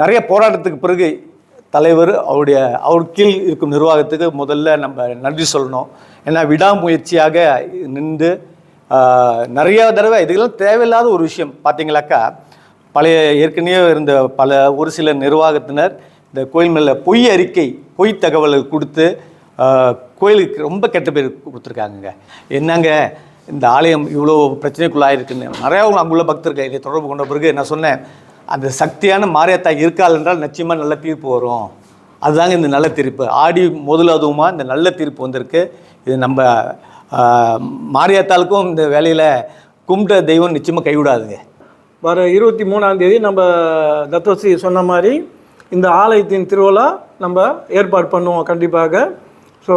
நிறைய போராட்டத்துக்கு பிறகு தலைவர் அவருடைய அவர் கீழ் இருக்கும் நிர்வாகத்துக்கு முதல்ல நம்ம நன்றி சொல்லணும். ஏன்னா விடாமுயற்சியாக நின்று நிறைய தடவை இதுக்கெல்லாம் தேவையில்லாத ஒரு விஷயம். பார்த்தீங்களாக்கா பழைய ஏற்கனவே இருந்த பல ஒரு சில நிர்வாகத்தினர் இந்த கோயில் மேலே பொய் அறிக்கை பொய் தகவலை கொடுத்து கோயிலுக்கு ரொம்ப கெட்ட பேர் கொடுத்துருக்காங்கங்க. என்னங்க இந்த ஆலயம் இவ்வளோ பிரச்சனைக்குள்ளாயிருக்குன்னு. நிறையா அங்குள்ள பக்தர்கள் இதை தொடர்பு கொண்ட பிறகு நான் சொன்னேன் அந்த சக்தியான மாரியாத்தா இருக்காள் என்றால் நிச்சயமாக நல்ல தீர்ப்பு வரும். அதுதாங்க இந்த நல்ல தீர்ப்பு. ஆடி முதலாவதுமா இந்த நல்ல தீர்ப்பு வந்திருக்கு. இது நம்ம மாரியாத்தாளுக்கும் இந்த வேலையில் கும்பிட்ட தெய்வம் நிச்சயமாக கைவிடாதுங்க. வர இருபத்தி மூணாம் தேதி நம்ம தத்தோசி சொன்ன மாதிரி இந்த ஆலயத்தின் திருவிழா நம்ம ஏற்பாடு பண்ணுவோம் கண்டிப்பாக. ஸோ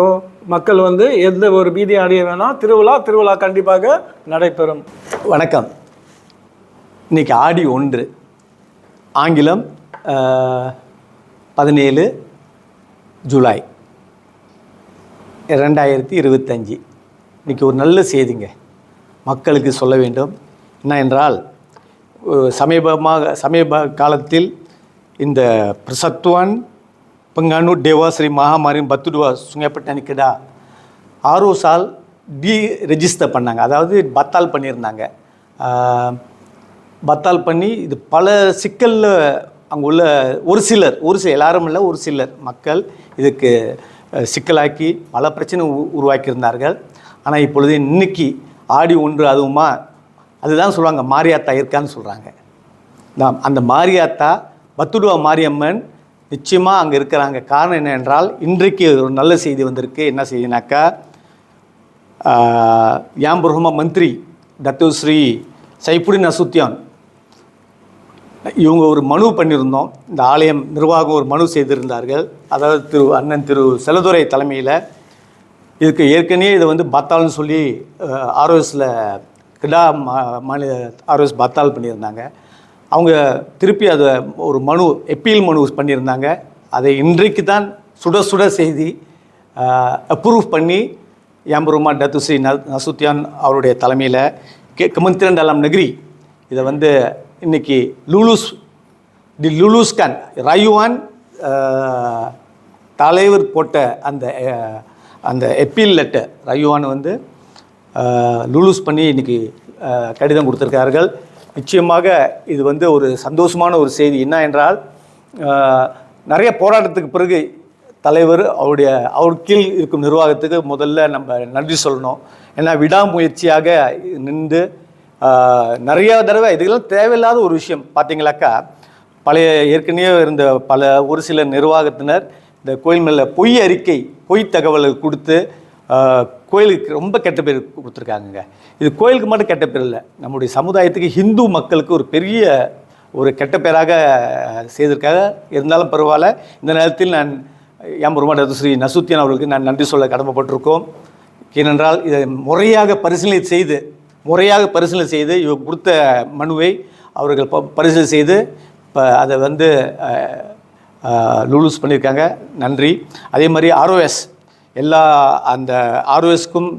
மக்கள் வந்து எந்த ஒரு பீதியும் அடைய வேணாம். திருவிழா திருவிழா கண்டிப்பாக நடைபெறும். வணக்கம். இன்னைக்கு ஆடி ஒன்று. ஆங்கிலம் பதினேழு ஜூலை ரெண்டாயிரத்தி இருபத்தஞ்சி. இன்றைக்கி ஒரு நல்ல செய்திங்க. மக்களுக்கு சொல்ல வேண்டும். என்ன என்றால் சமீபமாக சமீப காலத்தில் இந்த பிரசத்வான் பங்கானு டேவா ஸ்ரீ மகாமாரின் பத்துடுவா சுங்கப்பட்டனிக்கடா ஆரோ சால் டி ரெஜிஸ்டர் பண்ணாங்க. அதாவது பத்தால் பண்ணியிருந்தாங்க. பத்தால் பண்ணி இது பல சிக்கலில் அங்கே உள்ள ஒரு சிலர் ஒரு சில எல்லாரும் இல்லை ஒரு சிலர் மக்கள் இதுக்கு சிக்கலாக்கி பல பிரச்சனை உ- உருவாக்கியிருந்தார்கள். ஆனால் இப்பொழுது இன்னைக்கு ஆடி ஒன்று அதுவுமா அதுதான் சொல்லுவாங்க மாரியாத்தா இருக்கான்னு சொல்கிறாங்க நான் அந்த மாரியாத்தா பத்துடுவா மாரியம்மன் நிச்சயமாக அங்கே இருக்கிறாங்க. காரணம் என்னென்றால் இன்றைக்கு ஒரு நல்ல செய்தி வந்திருக்கு. என்ன செய்தினாக்கா யாம் பிரம்ம மந்திரி தத்துஸ்ரீ சைப்புடின் அசுத்தியான் இவங்க ஒரு மனு பண்ணியிருந்தோம். இந்த ஆலயம் நிர்வாகம் ஒரு மனு செய்திருந்தார்கள். அதாவது திரு அண்ணன் திரு செலதுரை தலைமையில் இதுக்கு ஏற்கனவே இதை வந்து பத்தால்னு சொல்லி ஆர்ஓஎஸில் கிடா மா மாநில ஆர்ஓஎஸ் பத்தால் பண்ணியிருந்தாங்க. அவங்க திருப்பி அதை ஒரு மனு எப்பீல் மனு பண்ணியிருந்தாங்க. அதை இன்றைக்கு தான் சுட சுட செய்தி அப்ரூவ் பண்ணி யாம்பருமா டத்துஸ்ரீ ந நசுத்தியான் அவருடைய தலைமையில் கே கமந்திரண்டலாம் நகரி இதை வந்து இன்னைக்கு லூலூஸ் தி லுலூஸ்கான் ரயுவான் தலைவர் போட்ட அந்த அந்த எப்பீல் லெட்டர் ரயுவான் வந்து லூலூஸ் லுலூஸ் பண்ணி இன்னைக்கு கடிதம் கொடுத்துருக்கார்கள் நிச்சயமாக இது வந்து ஒரு சந்தோஷமான ஒரு செய்தி. என்ன என்றால் நிறைய போராட்டத்துக்கு பிறகு தலைவர் அவருடைய அவர் கீழ் இருக்கும் நிர்வாகத்துக்கு முதல்ல நம்ம நன்றி சொல்லணும். ஏன்னா விடாமுயற்சியாக நின்று நிறைய தடவை இதுக்கெல்லாம் தேவையில்லாத ஒரு விஷயம் பார்த்தீங்களாக்கா பழைய ஏற்கனவே இருந்த பல ஒரு சில நிர்வாகத்தினர் இந்த கோயில் மேலே பொய் அறிக்கை பொய் தகவலை கொடுத்து கோயிலுக்கு ரொம்ப கெட்ட பேர் கொடுத்துருக்காங்கங்க. இது கோயிலுக்கு மட்டும் கெட்ட பேர் இல்லை நம்முடைய சமுதாயத்துக்கு ஹிந்து மக்களுக்கு ஒரு பெரிய ஒரு கெட்ட பேராக செய்திருக்காங்க. இருந்தாலும் பரவாயில்ல இந்த நேரத்தில் நான் எம் பெருமாள் ஸ்ரீ நசுத்தியன் அவர்களுக்கு நான் நன்றி சொல்ல கடமைப்பட்டிருக்கோம். ஏனென்றால் இதை முறையாக பரிசீலனை செய்து முறையாக பரிசீலனை செய்து இவர் கொடுத்த மனுவை அவர்கள் ப- பரிசீலனை செய்து இப்போ அதை வந்து லூலூஸ் பண்ணியிருக்காங்க. நன்றி. அதே மாதிரி ஆர்ஓஎஸ் எல்லா அந்த ஆர்ஓஎஸ்க்கும்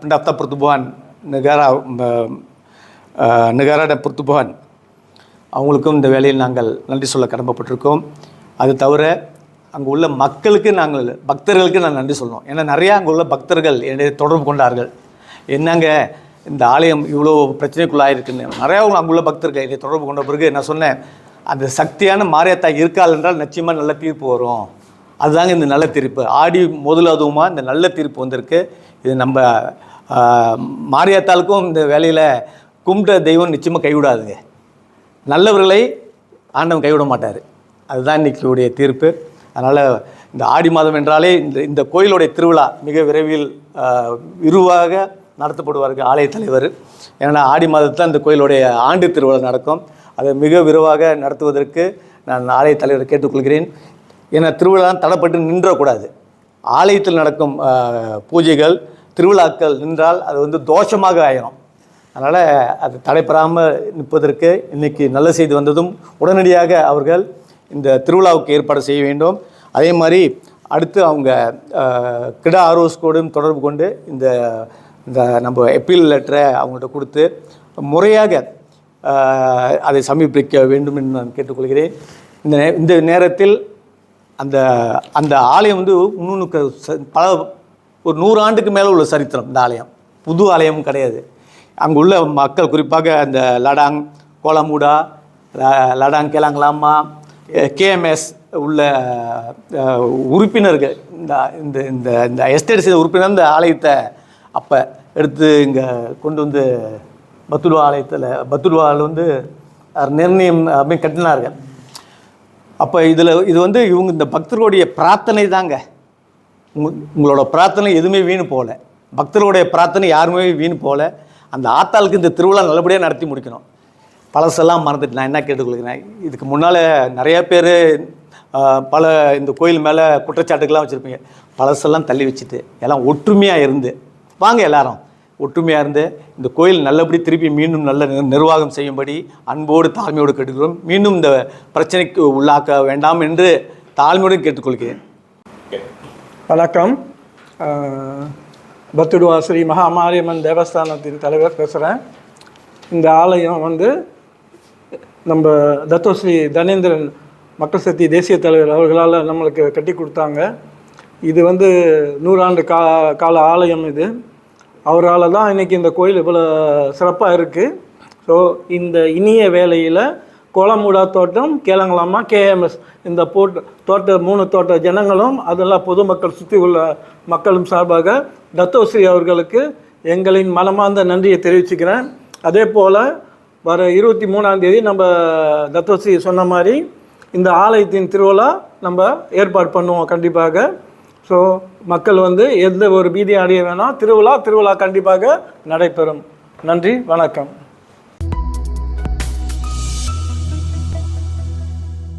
பிண்டாப்தா பிரத்துபவான் நிகாரா நிகாராட பிரத்துபவான் அவங்களுக்கும் இந்த வேலையில் நாங்கள் நன்றி சொல்ல கடமைப்பட்டிருக்கோம். அது தவிர அங்கே உள்ள மக்களுக்கு நாங்கள் பக்தர்களுக்கு நான் நன்றி சொல்லணும். ஏன்னா நிறையா அங்கே உள்ள பக்தர்கள் என்னை தொடர்பு கொண்டார்கள். என்னங்க இந்த ஆலயம் இவ்வளோ பிரச்சனைக்குள்ளாயிருக்குன்னு. நிறையா அவங்க உள்ள பக்தர்கள் இதை தொடர்பு கொண்ட பிறகு நான் சொன்னேன் அந்த சக்தியான மாரியாத்தா இருக்காள் என்றால் நிச்சயமாக நல்ல தீர்ப்பு வரும். அதுதாங்க இந்த நல்ல தீர்ப்பு. ஆடி முதலாவதுமா இந்த நல்ல தீர்ப்பு வந்திருக்கு. இது நம்ம மாரியாத்தாளுக்கும் இந்த வேலையில் கும்பிட்ட தெய்வம் நிச்சயமாக கைவிடாதுங்க. நல்லவர்களை ஆண்டவன் கைவிட மாட்டார். அதுதான் இன்னைக்கு தீர்ப்பு. அதனால் இந்த ஆடி மாதம் என்றாலே இந்த இந்த கோயிலுடைய திருவிழா மிக விரைவில் ஆஹ், விரிவாக நடத்தப்படுவார்கள் ஆலய தலைவர். ஏன்னா ஆடி மாதத்தில் இந்த கோயிலுடைய ஆண்டு திருவிழா நடக்கும். அதை மிக விரிவாக நடத்துவதற்கு நான் ஆலய தலைவரை கேட்டுக்கொள்கிறேன். ஏன்னா திருவிழா தடைப்பட்டு நின்றக்கூடாது. ஆலயத்தில் நடக்கும் பூஜைகள் திருவிழாக்கள் நின்றால் அது வந்து தோஷமாக ஆயிரும். அதனால் அது தடைபெறாமல் நிற்பதற்கு இன்றைக்கி நல்ல செய்தி வந்ததும் உடனடியாக அவர்கள் இந்த திருவிழாவுக்கு ஏற்பாடு செய்ய வேண்டும். அதே மாதிரி அடுத்து அவங்க அஹ், கிடா தொடர்பு கொண்டு இந்த இந்த நம்ம எப்பீல் லெட்டரை அவங்கள்ட்ட கொடுத்து முறையாக அதை சமர்ப்பிக்க வேண்டும் என்று நான் கேட்டுக்கொள்கிறேன். இந்த நே- இந்த நேரத்தில் அந்த அந்த ஆலயம் வந்து இன்னொன்று பல ஒரு நூறு ஆண்டுக்கு மேலே உள்ள சரித்திரம் இந்த ஆலயம். புது ஆலயமும் கிடையாது. அங்கே உள்ள மக்கள் குறிப்பாக அந்த லடாங் கோலமுடா லடாங் கேலாங்கலாமா கேஎம்எஸ் உள்ள உறுப்பினர்கள் இந்த இந்த இந்த இந்த எஸ்டேட் செய்த உறுப்பினர் இந்த ஆலயத்தை அப்போ எடுத்து இங்கே கொண்டு வந்து பத்துல்வா ஆலயத்தில் பத்துல்வாவில் வந்து நிர்ணயம் அப்படின்னு கட்டினார்கள். அப்போ இதில் இது வந்து இவங்க இந்த பக்தர்களுடைய பிரார்த்தனை தாங்க. உங்களோட பிரார்த்தனை எதுவுமே வீணு போகல பக்தர்களுடைய பிரார்த்தனை யாருமே வீணு போகல அந்த ஆத்தாளுக்கு இந்த திருவிழா நல்லபடியாக நடத்தி முடிக்கணும். பழசெல்லாம் மறந்துட்டு நான் என்ன கேட்டுக்கொள்கிறேன்? இதுக்கு முன்னால் நிறையா பேர் பல இந்த கோயில் மேலே குற்றச்சாட்டுக்கெல்லாம் வச்சுருப்பீங்க. பழசெல்லாம் தள்ளி வச்சுட்டு எல்லாம் ஒற்றுமையாக இருந்து வாங்க எல்லாரும். ஒற்றுமையாக இருந்து இந்த கோயில் நல்லபடி திருப்பி மீண்டும் நல்ல நிர்வாகம் செய்யும்படி அன்போடு தாழ்மையோடு கேட்டுக்கிறோம் மீண்டும் இந்த பிரச்சனைக்கு உள்ளாக்க வேண்டாம் என்று தாழ்மையுடன் கேட்டுக்கொள்கிறேன். வணக்கம். பத்துடுவா ஸ்ரீ மகாமாரியம்மன் தேவஸ்தானத்தின் தலைவர் பேசுகிறேன் இந்த ஆலயம் வந்து நம்ம தத்தோஸ்ரீ தனேந்திரன் மக்கள் சக்தி தேசிய தலைவர் அவர்களால் நம்மளுக்கு கட்டி கொடுத்தாங்க. இது வந்து நூறாண்டு கா கால ஆலயம் இது. அவரால் தான் இன்றைக்கி இந்த கோயில் இவ்வளோ சிறப்பாக இருக்குது ஸோ இந்த இனிய வேலையில் கோலமுடா தோட்டம் கேளங்கலாமா கேஎம்எஸ் இந்த போட்டு தோட்ட மூணு தோட்ட ஜனங்களும் அதெல்லாம் பொதுமக்கள் சுற்றி உள்ள மக்களும் சார்பாக தத்தோஸ்ரீ அவர்களுக்கு எங்களின் மனமார்ந்த நன்றியை தெரிவிச்சுக்கிறேன். அதே போல் வர இருபத்தி மூணாந்தேதி நம்ம தத்தோஸ்ரீ சொன்ன மாதிரி இந்த ஆலயத்தின் திருவிழா நம்ம ஏற்பாடு பண்ணுவோம் கண்டிப்பாக. ஸோ மக்கள் வந்து எந்த ஒரு பீதி அடைய வேணாம். திருவிழா திருவிழா கண்டிப்பாக நடைபெறும். நன்றி வணக்கம்.